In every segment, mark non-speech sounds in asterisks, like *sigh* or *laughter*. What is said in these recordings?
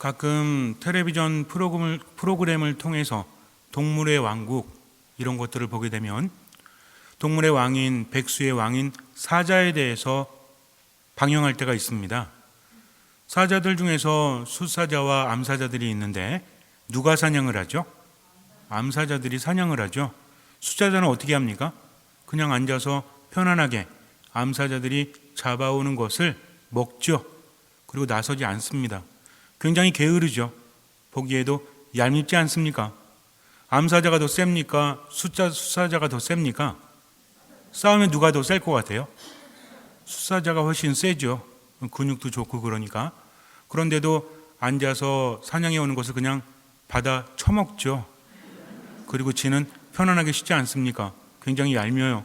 가끔 텔레비전 프로그램을, 프로그램을 통해서 동물의 왕국 이런 것들을 보게 되면 동물의 왕인 백수의 왕인 사자에 대해서 방영할 때가 있습니다. 사자들 중에서 수사자와 암사자들이 있는데 누가 사냥을 하죠? 암사자들이 사냥을 하죠. 수사자는 어떻게 합니까? 그냥 앉아서 편안하게 암사자들이 잡아오는 것을 먹죠. 그리고 나서지 않습니다. 굉장히 게으르죠. 보기에도 얄밉지 않습니까? 암사자가 더 셉니까? 숫자 수사자가 더 셉니까? 싸우면 누가 더 셀 것 같아요? 수사자가 훨씬 세죠. 근육도 좋고 그러니까. 그런데도 앉아서 사냥해 오는 것을 그냥 받아 처먹죠. 그리고 지는 편안하게 쉬지 않습니까? 굉장히 얄미워요.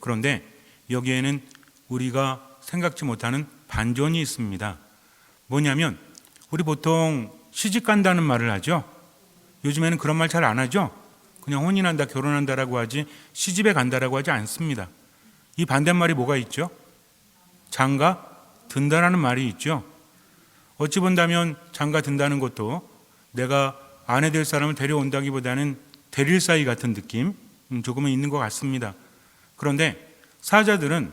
그런데 여기에는 우리가 생각지 못하는 반전이 있습니다. 뭐냐면 우리 보통 시집 간다는 말을 하죠. 요즘에는 그런 말 잘 안 하죠. 그냥 혼인한다, 결혼한다라고 하지 시집에 간다라고 하지 않습니다. 이 반대말이 뭐가 있죠? 장가 든다라는 말이 있죠. 어찌 본다면 장가 든다는 것도 내가 아내 될 사람을 데려온다기보다는 데릴 사이 같은 느낌 음, 조금은 있는 것 같습니다. 그런데 사자들은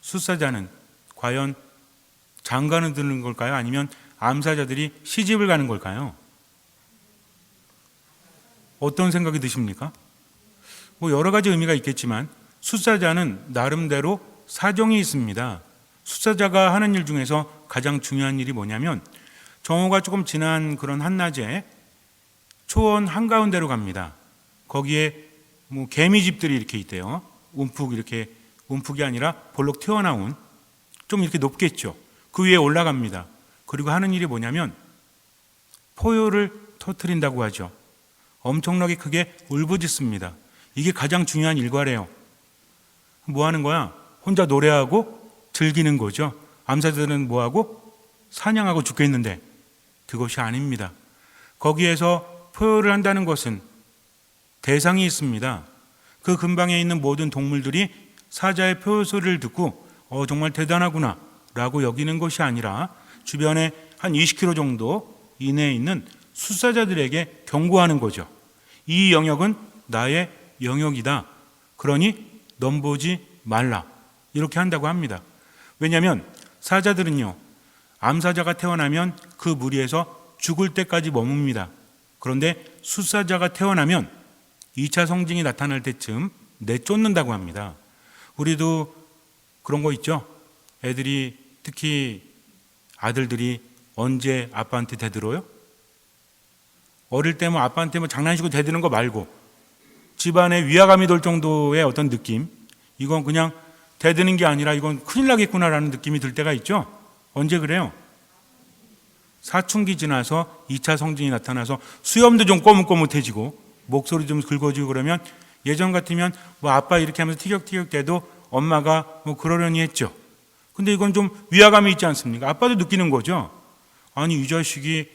수사자는 과연 장가는 드는 걸까요? 아니면 암사자들이 시집을 가는 걸까요? 어떤 생각이 드십니까? 뭐 여러 가지 의미가 있겠지만 수사자는 나름대로 사정이 있습니다. 수사자가 하는 일 중에서 가장 중요한 일이 뭐냐면 정오가 조금 지난 그런 한낮에 초원 한가운데로 갑니다. 거기에 뭐 개미집들이 이렇게 있대요. 움푹 이렇게 움푹이 아니라 볼록 튀어나온 좀 이렇게 높겠죠. 그 위에 올라갑니다. 그리고 하는 일이 뭐냐면 포효를 터트린다고 하죠. 엄청나게 크게 울부짖습니다. 이게 가장 중요한 일과래요. 뭐 하는 거야? 혼자 노래하고 즐기는 거죠. 암사들은 뭐 하고? 사냥하고 죽겠는데 그것이 아닙니다. 거기에서 포효를 한다는 것은 대상이 있습니다. 그 근방에 있는 모든 동물들이 사자의 소리를 듣고 어 정말 대단하구나 라고 여기는 것이 아니라 주변에 한 20km 정도 이내에 있는 수사자들에게 경고하는 거죠. 이 영역은 나의 영역이다. 그러니 넘보지 말라. 이렇게 한다고 합니다. 왜냐하면 사자들은요, 암사자가 태어나면 그 무리에서 죽을 때까지 머뭅니다. 그런데 수사자가 태어나면 2차 성징이 나타날 때쯤 내쫓는다고 합니다. 우리도 그런 거 있죠? 애들이 특히 아들들이 언제 아빠한테 대들어요? 어릴 때뭐 아빠한테 뭐 장난치고 대드는 거 말고 집안에 위화감이 돌 정도의 어떤 느낌 이건 그냥 대드는 게 아니라 이건 큰일 나겠구나라는 느낌이 들 때가 있죠. 언제 그래요? 사춘기 지나서 2차 성징이 나타나서 수염도 좀 꼬뭇꼬뭇해지고 목소리 좀 긁어지고 그러면 예전 같으면 뭐 아빠 이렇게 하면서 티격티격 대도 엄마가 뭐 그러려니 했죠. 근데 이건 좀 위화감이 있지 않습니까? 아빠도 느끼는 거죠. 아니 이 자식이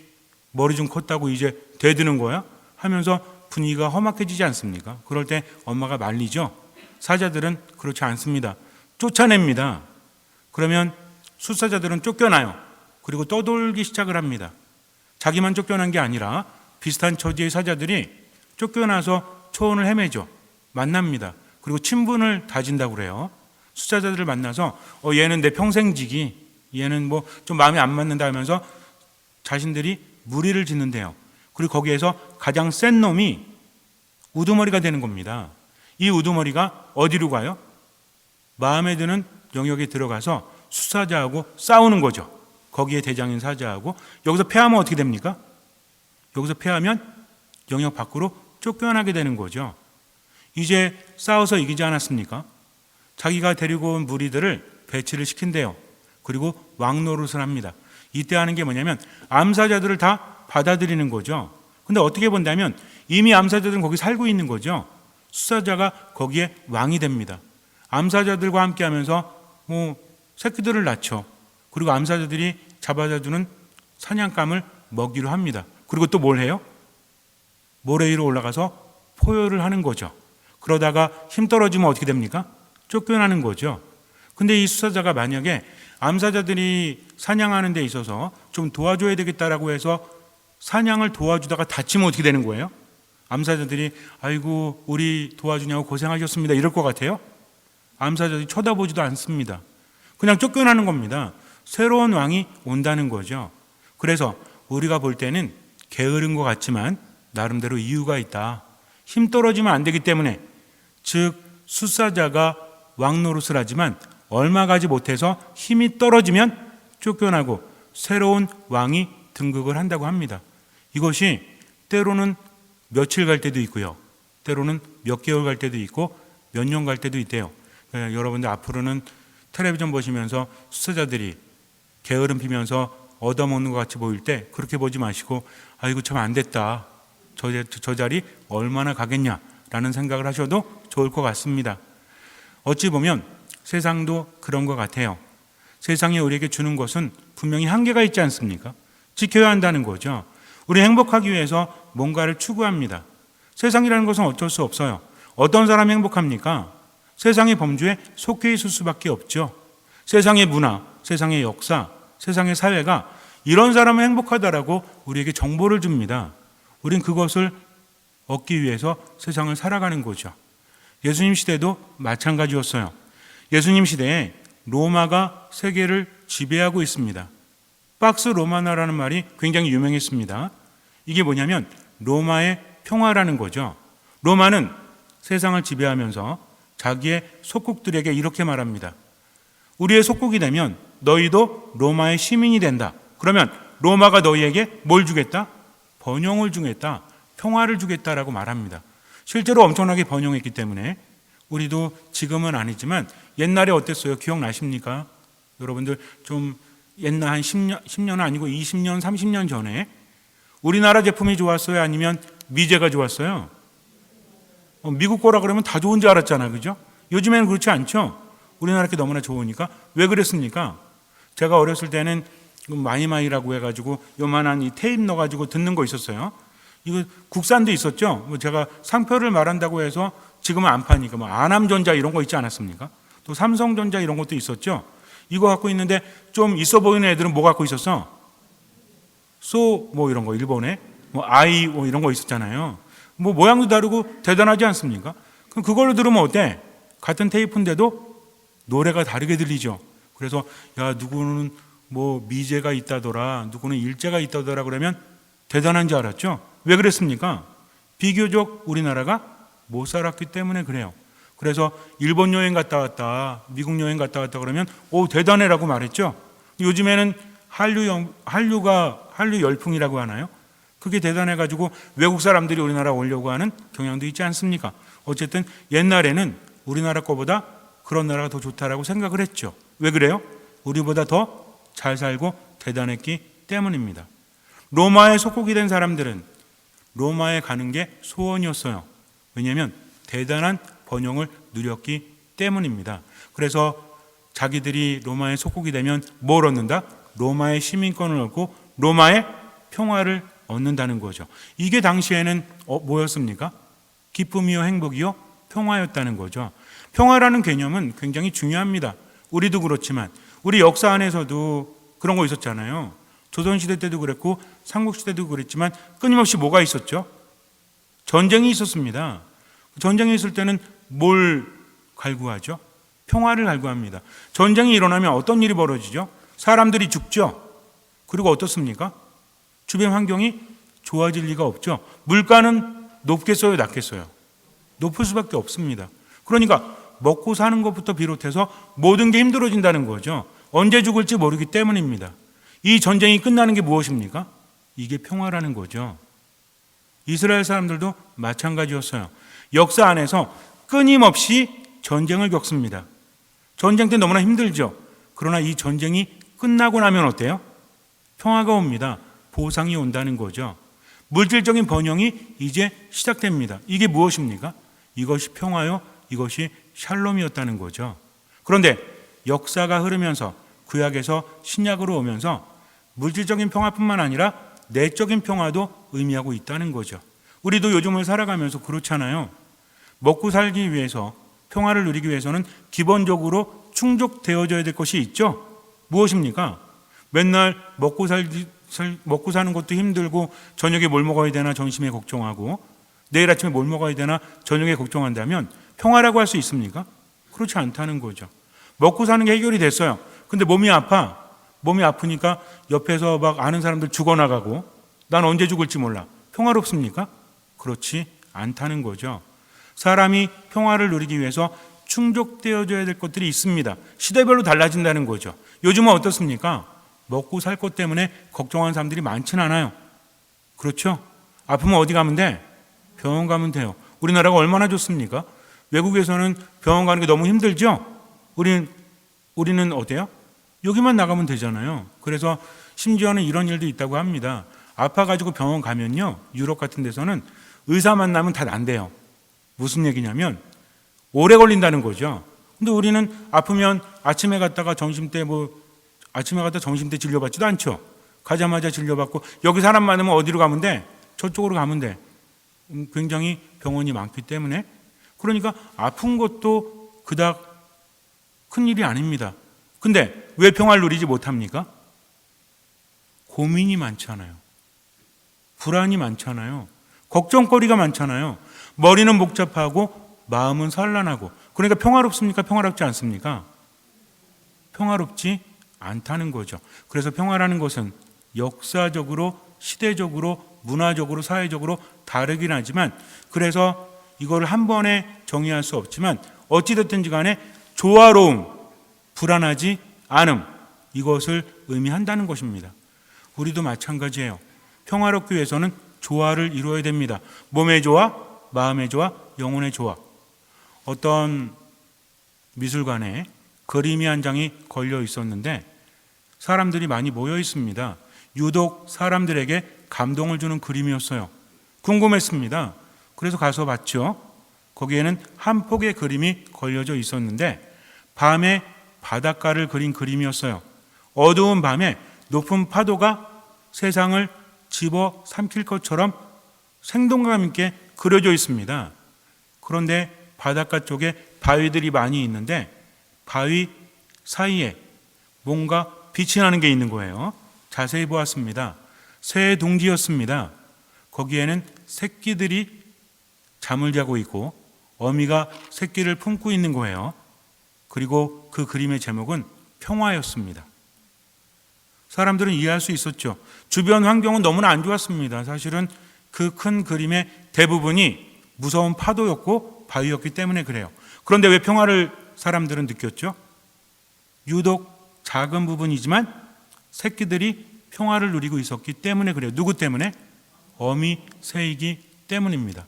머리 좀 컸다고 이제 대드는 거야? 하면서 분위기가 험악해지지 않습니까? 그럴 때 엄마가 말리죠. 사자들은 그렇지 않습니다. 쫓아냅니다. 그러면 수사자들은 쫓겨나요. 그리고 떠돌기 시작을 합니다. 자기만 쫓겨난 게 아니라 비슷한 처지의 사자들이 쫓겨나서 초원을 헤매죠. 만납니다. 그리고 친분을 다진다고 그래요. 수사자들을 만나서 어, 얘는 내 평생지기, 얘는 뭐 좀 마음에 안 맞는다 하면서 자신들이 무리를 짓는데요. 그리고 거기에서 가장 센 놈이 우두머리가 되는 겁니다. 이 우두머리가 어디로 가요? 마음에 드는 영역에 들어가서 수사자하고 싸우는 거죠. 거기에 대장인 사자하고 여기서 패하면 어떻게 됩니까? 여기서 패하면 영역 밖으로 쫓겨나게 되는 거죠. 이제 싸워서 이기지 않았습니까? 자기가 데리고 온 무리들을 배치를 시킨대요. 그리고 왕노릇을 합니다. 이때 하는 게 뭐냐면 암사자들을 다 받아들이는 거죠. 근데 어떻게 본다면 이미 암사자들은 거기 살고 있는 거죠. 수사자가 거기에 왕이 됩니다. 암사자들과 함께 하면서 뭐 새끼들을 낳죠. 그리고 암사자들이 잡아다 주는 사냥감을 먹이로 합니다. 그리고 또 뭘 해요? 모래 위로 올라가서 포효를 하는 거죠. 그러다가 힘 떨어지면 어떻게 됩니까? 쫓겨나는 거죠. 근데 이 수사자가 만약에 암사자들이 사냥하는 데 있어서 좀 도와줘야 되겠다라고 해서 사냥을 도와주다가 다치면 어떻게 되는 거예요? 암사자들이 아이고 우리 도와주냐고 고생하셨습니다 이럴 것 같아요? 암사자들이 쳐다보지도 않습니다. 그냥 쫓겨나는 겁니다. 새로운 왕이 온다는 거죠. 그래서 우리가 볼 때는 게으른 것 같지만 나름대로 이유가 있다. 힘 떨어지면 안 되기 때문에 즉 수사자가 왕 노릇을 하지만 얼마 가지 못해서 힘이 떨어지면 쫓겨나고 새로운 왕이 등극을 한다고 합니다. 이것이 때로는 며칠 갈 때도 있고요. 때로는 몇 개월 갈 때도 있고 몇 년 갈 때도 있대요. 예, 여러분들 앞으로는 텔레비전 보시면서 수사자들이 게으름 피면서 얻어먹는 것 같이 보일 때 그렇게 보지 마시고 아이고 참 안 됐다. 저, 저 자리 얼마나 가겠냐라는 생각을 하셔도 좋을 것 같습니다. 어찌 보면 세상도 그런 것 같아요. 세상이 우리에게 주는 것은 분명히 한계가 있지 않습니까? 지켜야 한다는 거죠. 우리 행복하기 위해서 뭔가를 추구합니다. 세상이라는 것은 어쩔 수 없어요. 어떤 사람이 행복합니까? 세상의 범주에 속해 있을 수밖에 없죠. 세상의 문화, 세상의 역사, 세상의 사회가 이런 사람은 행복하다라고 우리에게 정보를 줍니다. 우린 그것을 얻기 위해서 세상을 살아가는 거죠. 예수님 시대도 마찬가지였어요. 예수님 시대에 로마가 세계를 지배하고 있습니다. 박스 로마나라는 말이 굉장히 유명했습니다. 이게 뭐냐면 로마의 평화라는 거죠. 로마는 세상을 지배하면서 자기의 속국들에게 이렇게 말합니다. 우리의 속국이 되면 너희도 로마의 시민이 된다. 그러면 로마가 너희에게 뭘 주겠다? 번영을 주겠다. 평화를 주겠다라고 말합니다. 실제로 엄청나게 번영했기 때문에 우리도 지금은 아니지만 옛날에 어땠어요? 기억나십니까? 여러분들 좀 옛날 한 10년, 10년은 아니고 20년, 30년 전에 우리나라 제품이 좋았어요? 아니면 미제가 좋았어요? 어, 미국 거라 그러면 다 좋은 줄 알았잖아. 그죠? 요즘에는 그렇지 않죠? 우리나라 게 너무나 좋으니까. 왜 그랬습니까? 제가 어렸을 때는 그 마이마이라고 해가지고 요만한 이 테이프 넣어가지고 듣는 거 있었어요. 이거 국산도 있었죠. 뭐 제가 상표를 말한다고 해서 지금은 안 파니까 뭐 아남전자 이런 거 있지 않았습니까? 또 삼성전자 이런 것도 있었죠. 이거 갖고 있는데 좀 있어 보이는 애들은 뭐 갖고 있었어? 소 뭐 이런 거 일본에 뭐 아이 뭐 이런 거 있었잖아요. 뭐 모양도 다르고 대단하지 않습니까? 그럼 그걸로 들으면 어때? 같은 테이프인데도 노래가 다르게 들리죠. 그래서 야 누구는 뭐 미제가 있다더라, 누구는 일제가 있다더라 그러면 대단한 줄 알았죠. 왜 그랬습니까? 비교적 우리나라가 못 살았기 때문에 그래요. 그래서 일본 여행 갔다 왔다, 미국 여행 갔다 왔다 그러면 오 대단해라고 말했죠. 요즘에는 한류 영, 한류가 한류 열풍이라고 하나요? 그게 대단해 가지고 외국 사람들이 우리나라 오려고 하는 경향도 있지 않습니까? 어쨌든 옛날에는 우리나라 거보다 그런 나라가 더 좋다라고 생각을 했죠. 왜 그래요? 우리보다 더 잘 살고 대단했기 때문입니다. 로마에 속국이 된 사람들은 로마에 가는 게 소원이었어요. 왜냐하면 대단한 번영을 누렸기 때문입니다. 그래서 자기들이 로마에 속국이 되면 뭘 얻는다? 로마의 시민권을 얻고 로마의 평화를 얻는다는 거죠. 이게 당시에는 어, 뭐였습니까? 기쁨이요, 행복이요, 평화였다는 거죠. 평화라는 개념은 굉장히 중요합니다. 우리도 그렇지만 우리 역사 안에서도 그런 거 있었잖아요. 조선시대 때도 그랬고 삼국시대도 그랬지만 끊임없이 뭐가 있었죠? 전쟁이 있었습니다. 전쟁이 있을 때는 뭘 갈구하죠? 평화를 갈구합니다. 전쟁이 일어나면 어떤 일이 벌어지죠? 사람들이 죽죠. 그리고 어떻습니까? 주변 환경이 좋아질 리가 없죠. 물가는 높겠어요, 낮겠어요? 높을 수밖에 없습니다. 그러니까 먹고 사는 것부터 비롯해서 모든 게 힘들어진다는 거죠. 언제 죽을지 모르기 때문입니다. 이 전쟁이 끝나는 게 무엇입니까? 이게 평화라는 거죠. 이스라엘 사람들도 마찬가지였어요. 역사 안에서 끊임없이 전쟁을 겪습니다. 전쟁 때 너무나 힘들죠. 그러나 이 전쟁이 끝나고 나면 어때요? 평화가 옵니다. 보상이 온다는 거죠. 물질적인 번영이 이제 시작됩니다. 이게 무엇입니까? 이것이 평화요, 이것이 샬롬이었다는 거죠. 그런데 역사가 흐르면서 구약에서 신약으로 오면서 물질적인 평화뿐만 아니라 내적인 평화도 의미하고 있다는 거죠. 우리도 요즘을 살아가면서 그렇잖아요. 먹고 살기 위해서 평화를 누리기 위해서는 기본적으로 충족되어져야 될 것이 있죠. 무엇입니까? 맨날 먹고 살기, 살- 먹고 사는 것도 힘들고 저녁에 뭘 먹어야 되나 점심에 걱정하고 내일 아침에 뭘 먹어야 되나 저녁에 걱정한다면 평화라고 할 수 있습니까? 그렇지 않다는 거죠. 먹고 사는 게 해결이 됐어요. 근데 몸이 아파. 몸이 아프니까 옆에서 막 아는 사람들 죽어나가고 난 언제 죽을지 몰라. 평화롭습니까? 그렇지 않다는 거죠. 사람이 평화를 누리기 위해서 충족되어져야 될 것들이 있습니다. 시대별로 달라진다는 거죠. 요즘은 어떻습니까? 먹고 살 것 때문에 걱정하는 사람들이 많지는 않아요. 그렇죠? 아프면 어디 가면 돼? 병원 가면 돼요. 우리나라가 얼마나 좋습니까? 외국에서는 병원 가는 게 너무 힘들죠? 우리는, 우리는 어때요? 여기만 나가면 되잖아요. 그래서 심지어는 이런 일도 있다고 합니다. 아파가지고 병원 가면요. 유럽 같은 데서는 의사 만나면 다 난대요. 무슨 얘기냐면 오래 걸린다는 거죠. 근데 우리는 아프면 아침에 갔다가 점심 때 뭐 아침에 갔다 점심 때 진료받지도 않죠. 가자마자 진료받고 여기 사람 많으면 어디로 가면 돼? 저쪽으로 가면 돼. 음, 굉장히 병원이 많기 때문에 그러니까 아픈 것도 그닥 큰 일이 아닙니다. 근데 왜 평화를 누리지 못합니까? 고민이 많잖아요. 불안이 많잖아요. 걱정거리가 많잖아요. 머리는 복잡하고 마음은 산란하고 그러니까 평화롭습니까? 평화롭지 않습니까? 평화롭지 않다는 거죠. 그래서 평화라는 것은 역사적으로 시대적으로 문화적으로 사회적으로 다르긴 하지만 그래서 이걸 한 번에 정의할 수 없지만 어찌됐든지 간에 조화로움, 불안하지 않음 이것을 의미한다는 것입니다. 우리도 마찬가지예요. 평화롭기 위해서는 조화를 이루어야 됩니다. 몸의 조화, 마음의 조화, 영혼의 조화. 어떤 미술관에 그림이 한 장이 걸려 있었는데 사람들이 많이 모여 있습니다. 유독 사람들에게 감동을 주는 그림이었어요. 궁금했습니다. 그래서 가서 봤죠. 거기에는 한 폭의 그림이 걸려져 있었는데 밤에 바닷가를 그린 그림이었어요. 어두운 밤에 높은 파도가 세상을 집어 삼킬 것처럼 생동감 있게 그려져 있습니다. 그런데 바닷가 쪽에 바위들이 많이 있는데 바위 사이에 뭔가 빛이 나는 게 있는 거예요. 자세히 보았습니다. 새 둥지였습니다. 거기에는 새끼들이 잠을 자고 있고 어미가 새끼를 품고 있는 거예요. 그리고 그 그림의 제목은 평화였습니다. 사람들은 이해할 수 있었죠. 주변 환경은 너무나 안 좋았습니다. 사실은 그 큰 그림의 대부분이 무서운 파도였고 바위였기 때문에 그래요. 그런데 왜 평화를 사람들은 느꼈죠? 유독 작은 부분이지만 새끼들이 평화를 누리고 있었기 때문에 그래요. 누구 때문에? 어미 새이기 때문입니다.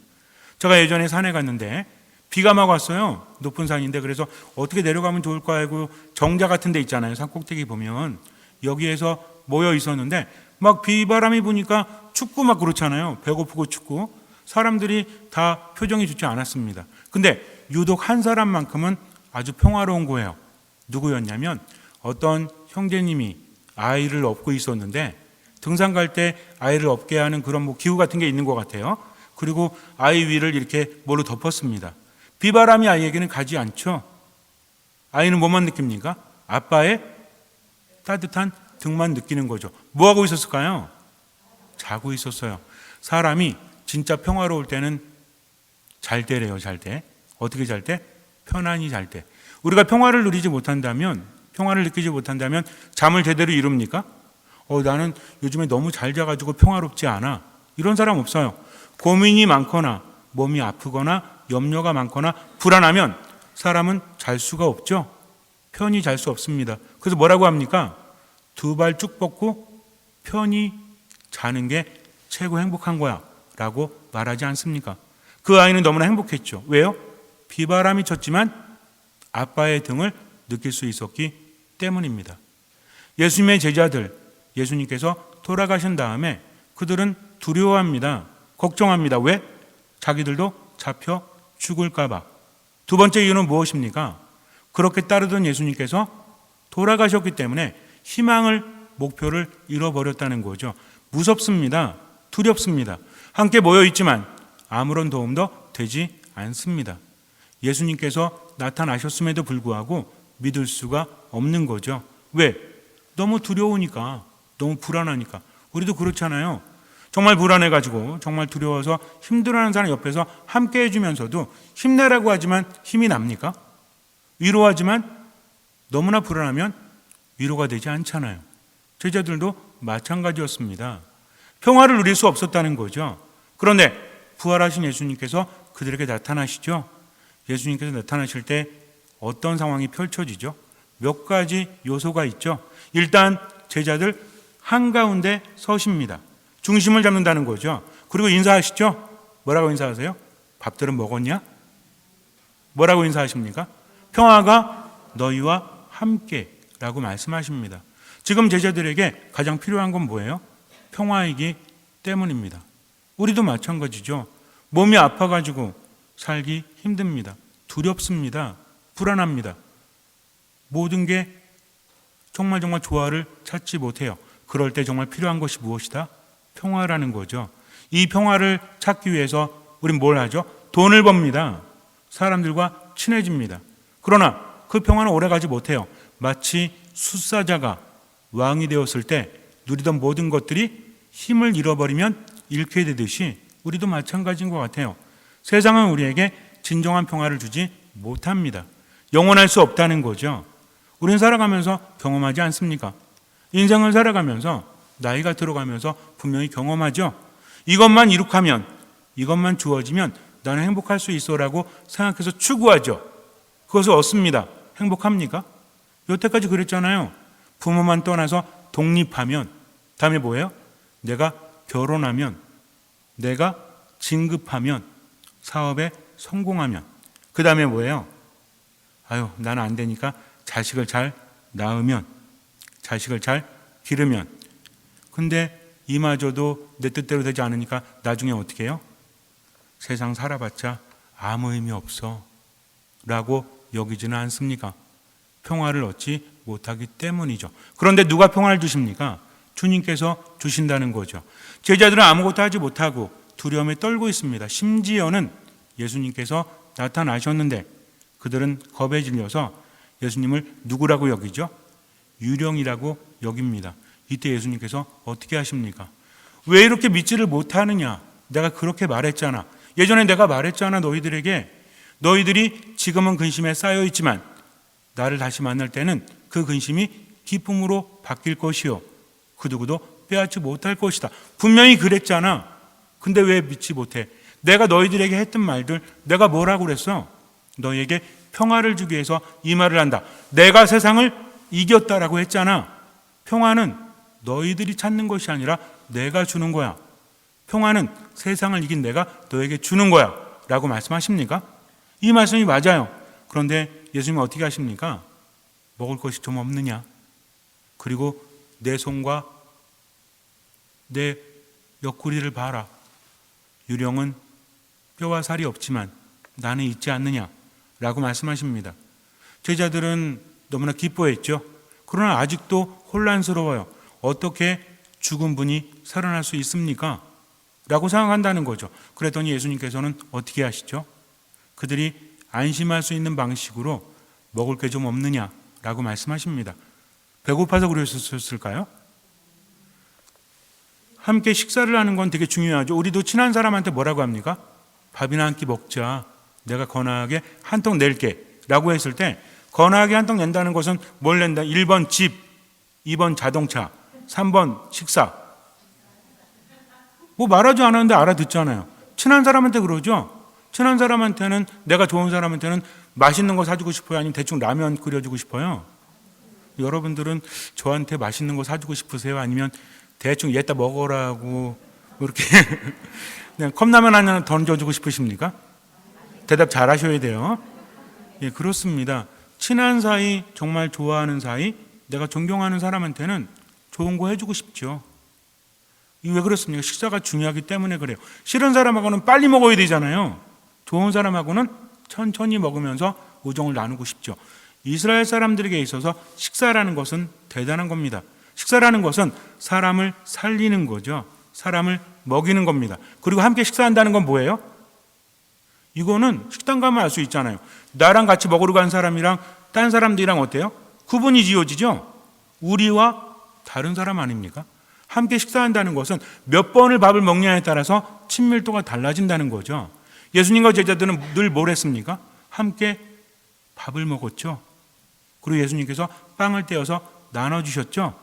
제가 예전에 산에 갔는데 비가 막 왔어요. 높은 산인데 그래서 어떻게 내려가면 좋을까 하고 정자 같은 데 있잖아요. 산 꼭대기 보면 여기에서 모여 있었는데 막 비바람이 부니까 춥고 막 그렇잖아요. 배고프고 춥고 사람들이 다 표정이 좋지 않았습니다. 근데 유독 한 사람만큼은 아주 평화로운 거예요. 누구였냐면 어떤 형제님이 아이를 업고 있었는데 등산 갈 때 아이를 업게 하는 그런 뭐 기구 같은 게 있는 것 같아요. 그리고 아이 위를 이렇게 뭘로 덮었습니다. 비바람이 아이에게는 가지 않죠. 아이는 뭐만 느낍니까? 아빠의 따뜻한 등만 느끼는 거죠. 뭐 하고 있었을까요? 자고 있었어요. 사람이 진짜 평화로울 때는 잘 때래요, 잘 때. 어떻게 잘 때? 편안히 잘 때. 우리가 평화를 누리지 못한다면, 평화를 느끼지 못한다면 잠을 제대로 이룹니까? 어, 나는 요즘에 너무 잘 자가지고 평화롭지 않아. 이런 사람 없어요. 고민이 많거나, 몸이 아프거나, 염려가 많거나, 불안하면 사람은 잘 수가 없죠. 편히 잘 수 없습니다. 그래서 뭐라고 합니까? 두 발 쭉 뻗고 편히 자는 게 최고 행복한 거야. 라고 말하지 않습니까? 그 아이는 너무나 행복했죠. 왜요? 비바람이 쳤지만 아빠의 등을 느낄 수 있었기 때문입니다. 예수님의 제자들, 예수님께서 돌아가신 다음에 그들은 두려워합니다. 걱정합니다. 왜? 자기들도 잡혀 죽을까봐. 두 번째 이유는 무엇입니까? 그렇게 따르던 예수님께서 돌아가셨기 때문에 희망을, 목표를 잃어버렸다는 거죠. 무섭습니다. 두렵습니다. 함께 모여 있지만 아무런 도움도 되지 않습니다. 예수님께서 나타나셨음에도 불구하고 믿을 수가 없는 거죠. 왜? 너무 두려우니까, 너무 불안하니까. 우리도 그렇잖아요. 정말 불안해가지고 정말 두려워서 힘들어하는 사람 옆에서 함께 해주면서도 힘내라고 하지만 힘이 납니까? 위로하지만 너무나 불안하면 위로가 되지 않잖아요. 제자들도 마찬가지였습니다. 평화를 누릴 수 없었다는 거죠. 그런데 부활하신 예수님께서 그들에게 나타나시죠. 예수님께서 나타나실 때 어떤 상황이 펼쳐지죠? 몇 가지 요소가 있죠. 일단 제자들 한가운데 서십니다. 중심을 잡는다는 거죠. 그리고 인사하시죠. 뭐라고 인사하세요? 밥들은 먹었냐? 뭐라고 인사하십니까? 평화가 너희와 함께라고 말씀하십니다. 지금 제자들에게 가장 필요한 건 뭐예요? 평화이기 때문입니다. 우리도 마찬가지죠. 몸이 아파가지고 살기 힘듭니다. 두렵습니다. 불안합니다. 모든 게 정말 정말 조화를 찾지 못해요. 그럴 때 정말 필요한 것이 무엇이다? 평화라는 거죠. 이 평화를 찾기 위해서 우린 뭘 하죠? 돈을 법니다. 사람들과 친해집니다. 그러나 그 평화는 오래가지 못해요. 마치 숫사자가 왕이 되었을 때 누리던 모든 것들이 힘을 잃어버리면 잃게 되듯이 우리도 마찬가지인 것 같아요. 세상은 우리에게 진정한 평화를 주지 못합니다. 영원할 수 없다는 거죠. 우리는 살아가면서 경험하지 않습니까? 인생을 살아가면서 나이가 들어가면서 분명히 경험하죠. 이것만 이룩하면 이것만 주어지면 나는 행복할 수 있어라고 생각해서 추구하죠. 그것을 얻습니다. 행복합니까? 여태까지 그랬잖아요. 부모만 떠나서 독립하면 다음에 뭐예요? 내가 결혼하면 내가 진급하면 사업에 성공하면 그 다음에 뭐예요? 아유 나는 안 되니까 자식을 잘 낳으면 자식을 잘 기르면 근데 이마저도 내 뜻대로 되지 않으니까 나중에 어떻게 해요? 세상 살아봤자 아무 의미 없어 라고 여기지는 않습니까? 평화를 얻지 못하기 때문이죠. 그런데 누가 평화를 주십니까? 주님께서 주신다는 거죠. 제자들은 아무것도 하지 못하고 두려움에 떨고 있습니다. 심지어는 예수님께서 나타나셨는데 그들은 겁에 질려서 예수님을 누구라고 여기죠? 유령이라고 여깁니다. 이때 예수님께서 어떻게 하십니까? 왜 이렇게 믿지를 못하느냐? 내가 그렇게 말했잖아. 예전에 내가 말했잖아, 너희들에게. 너희들이 지금은 근심에 쌓여 있지만 나를 다시 만날 때는 그 근심이 기쁨으로 바뀔 것이요. 그 누구도 빼앗지 못할 것이다. 분명히 그랬잖아. 근데 왜 믿지 못해? 내가 너희들에게 했던 말들, 내가 뭐라고 그랬어? 너희에게 평화를 주기 위해서 이 말을 한다. 내가 세상을 이겼다라고 했잖아. 평화는 너희들이 찾는 것이 아니라 내가 주는 거야. 평화는 세상을 이긴 내가 너에게 주는 거야. 라고 말씀하십니까? 이 말씀이 맞아요. 그런데 예수님은 어떻게 하십니까? 먹을 것이 좀 없느냐? 그리고 내 손과 내 옆구리를 봐라. 유령은 뼈와 살이 없지만 나는 있지 않느냐? 라고 말씀하십니다. 제자들은 너무나 기뻐했죠. 그러나 아직도 혼란스러워요. 어떻게 죽은 분이 살아날 수 있습니까? 라고 생각한다는 거죠. 그랬더니 예수님께서는 어떻게 하시죠? 그들이 안심할 수 있는 방식으로 먹을 게 좀 없느냐 라고 말씀하십니다. 배고파서 그러셨을까요? 함께 식사를 하는 건 되게 중요하죠. 우리도 친한 사람한테 뭐라고 합니까? 밥이나 한 끼 먹자. 내가 건하게 한 통 낼게. 라고 했을 때, 건하게 한 통 낸다는 것은 뭘 낸다? 1번 집, 2번 자동차, 3번 식사. 뭐 말하지 않았는데 알아듣잖아요. 친한 사람한테 그러죠? 친한 사람한테는, 내가 좋은 사람한테는 맛있는 거 사주고 싶어요? 아니면 대충 라면 끓여주고 싶어요? 여러분들은 저한테 맛있는 거 사주고 싶으세요? 아니면 대충 얘다 먹어라고 이렇게 *laughs* 그냥 컵라면 하나 던져주고 싶으십니까? 대답 잘 하셔야 돼요. 예, 그렇습니다. 친한 사이, 정말 좋아하는 사이, 내가 존경하는 사람한테는 좋은 거 해주고 싶죠. 왜 그렇습니까? 식사가 중요하기 때문에 그래요. 싫은 사람하고는 빨리 먹어야 되잖아요. 좋은 사람하고는 천천히 먹으면서 우정을 나누고 싶죠. 이스라엘 사람들에게 있어서 식사라는 것은 대단한 겁니다. 식사라는 것은 사람을 살리는 거죠. 사람을 먹이는 겁니다. 그리고 함께 식사한다는 건 뭐예요? 이거는 식당 가면 알 수 있잖아요. 나랑 같이 먹으러 간 사람이랑 딴 사람들이랑 어때요? 구분이 지어지죠? 우리와 다른 사람 아닙니까? 함께 식사한다는 것은 몇 번을 밥을 먹냐에 따라서 친밀도가 달라진다는 거죠. 예수님과 제자들은 늘 뭘 했습니까? 함께 밥을 먹었죠. 그리고 예수님께서 빵을 떼어서 나눠주셨죠.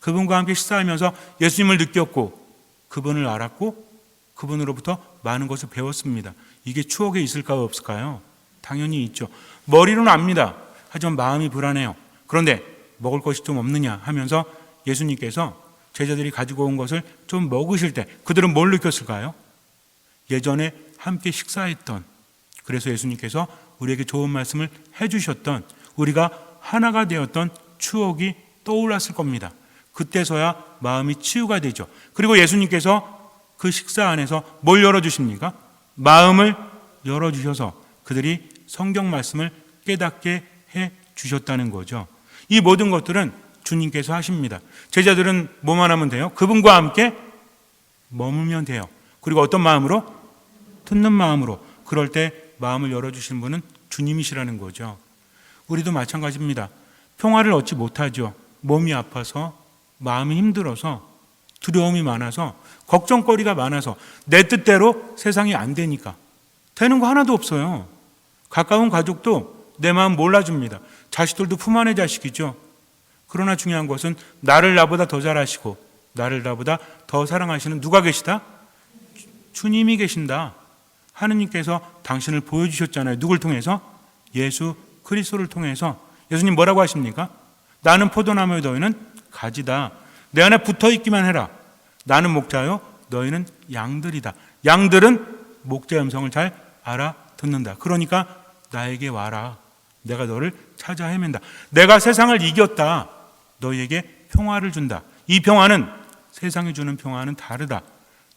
그분과 함께 식사하면서 예수님을 느꼈고 그분을 알았고 그분으로부터 많은 것을 배웠습니다. 이게 추억에 있을까요? 없을까요? 당연히 있죠. 머리로는 압니다. 하지만 마음이 불안해요. 그런데 먹을 것이 좀 없느냐 하면서 예수님께서 제자들이 가지고 온 것을 좀 먹으실 때 그들은 뭘 느꼈을까요? 예전에 함께 식사했던 그래서 예수님께서 우리에게 좋은 말씀을 해주셨던 우리가 하나가 되었던 추억이 떠올랐을 겁니다. 그때서야 마음이 치유가 되죠. 그리고 예수님께서 그 식사 안에서 뭘 열어주십니까? 마음을 열어주셔서 그들이 성경 말씀을 깨닫게 해 주셨다는 거죠. 이 모든 것들은 주님께서 하십니다. 제자들은 뭐만 하면 돼요? 그분과 함께 머물면 돼요. 그리고 어떤 마음으로? 듣는 마음으로. 그럴 때 마음을 열어주신 분은 주님이시라는 거죠. 우리도 마찬가지입니다. 평화를 얻지 못하죠. 몸이 아파서, 마음이 힘들어서, 두려움이 많아서, 걱정거리가 많아서, 내 뜻대로 세상이 안 되니까. 되는 거 하나도 없어요. 가까운 가족도 내 마음 몰라줍니다. 자식들도 품 안의 자식이죠. 그러나 중요한 것은 나를 나보다 더 잘하시고, 나를 나보다 더 사랑하시는 누가 계시다? 주님이 계신다. 하느님께서 당신을 보여주셨잖아요. 누굴 통해서? 예수 그리스도를 통해서. 예수님 뭐라고 하십니까? 나는 포도나무에 너희는 가지다. 내 안에 붙어 있기만 해라. 나는 목자요. 너희는 양들이다. 양들은 목자의 음성을 잘 알아 듣는다. 그러니까 나에게 와라. 내가 너를 찾아 헤맨다. 내가 세상을 이겼다. 너희에게 평화를 준다. 이 평화는 세상이 주는 평화는 다르다.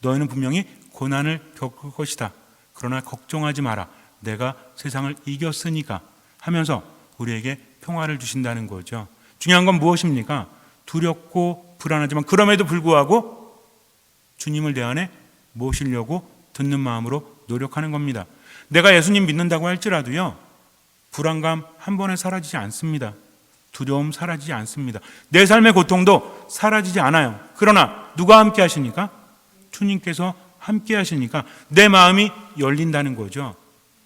너희는 분명히 고난을 겪을 것이다. 그러나 걱정하지 마라. 내가 세상을 이겼으니까 하면서 우리에게 평화를 주신다는 거죠. 중요한 건 무엇입니까? 두렵고 불안하지만 그럼에도 불구하고 주님을 내 안에 모시려고 듣는 마음으로 노력하는 겁니다. 내가 예수님 믿는다고 할지라도요, 불안감 한 번에 사라지지 않습니다. 두려움 사라지지 않습니다. 내 삶의 고통도 사라지지 않아요. 그러나 누가 함께 하시니까? 주님께서 함께 하시니까 내 마음이 열린다는 거죠.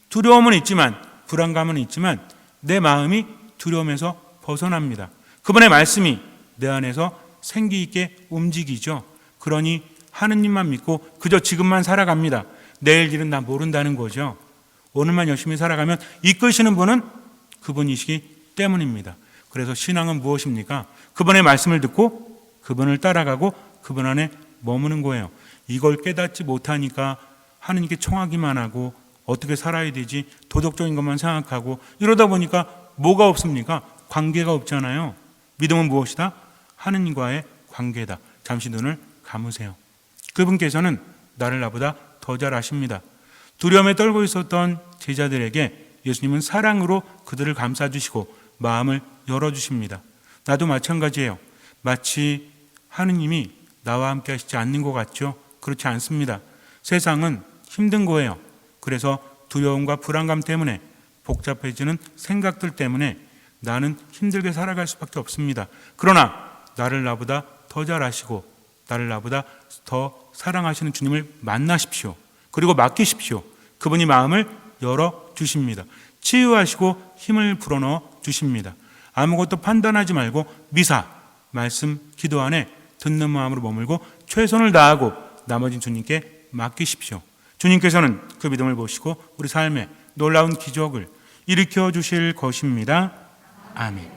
두려움은 있지만, 불안감은 있지만, 내 마음이 두려움에서 벗어납니다. 그분의 말씀이 내 안에서 생기 있게 움직이죠. 그러니 하느님만 믿고 그저 지금만 살아갑니다. 내일 일은 나 모른다는 거죠. 오늘만 열심히 살아가면 이끄시는 분은 그분이시기 때문입니다. 그래서 신앙은 무엇입니까? 그분의 말씀을 듣고 그분을 따라가고 그분 안에 머무는 거예요. 이걸 깨닫지 못하니까 하느님께 청하기만 하고 어떻게 살아야 되지 도덕적인 것만 생각하고 이러다 보니까 뭐가 없습니까? 관계가 없잖아요. 믿음은 무엇이다? 하느님과의 관계다. 잠시 눈을 감으세요. 그분께서는 나를 나보다 더 잘 아십니다. 두려움에 떨고 있었던 제자들에게 예수님은 사랑으로 그들을 감싸주시고 마음을 열어주십니다. 나도 마찬가지예요. 마치 하느님이 나와 함께 하시지 않는 것 같죠? 그렇지 않습니다. 세상은 힘든 거예요. 그래서 두려움과 불안감 때문에 복잡해지는 생각들 때문에 나는 힘들게 살아갈 수밖에 없습니다. 그러나 나를 나보다 더 잘 아시고 나를 나보다 더 사랑하시는 주님을 만나십시오. 그리고 맡기십시오. 그분이 마음을 열어 주십니다. 치유하시고 힘을 불어넣어 주십니다. 아무것도 판단하지 말고 미사, 말씀, 기도 안에 듣는 마음으로 머물고 최선을 다하고 나머진 주님께 맡기십시오. 주님께서는 그 믿음을 보시고 우리 삶에 놀라운 기적을 일으켜 주실 것입니다. 아멘.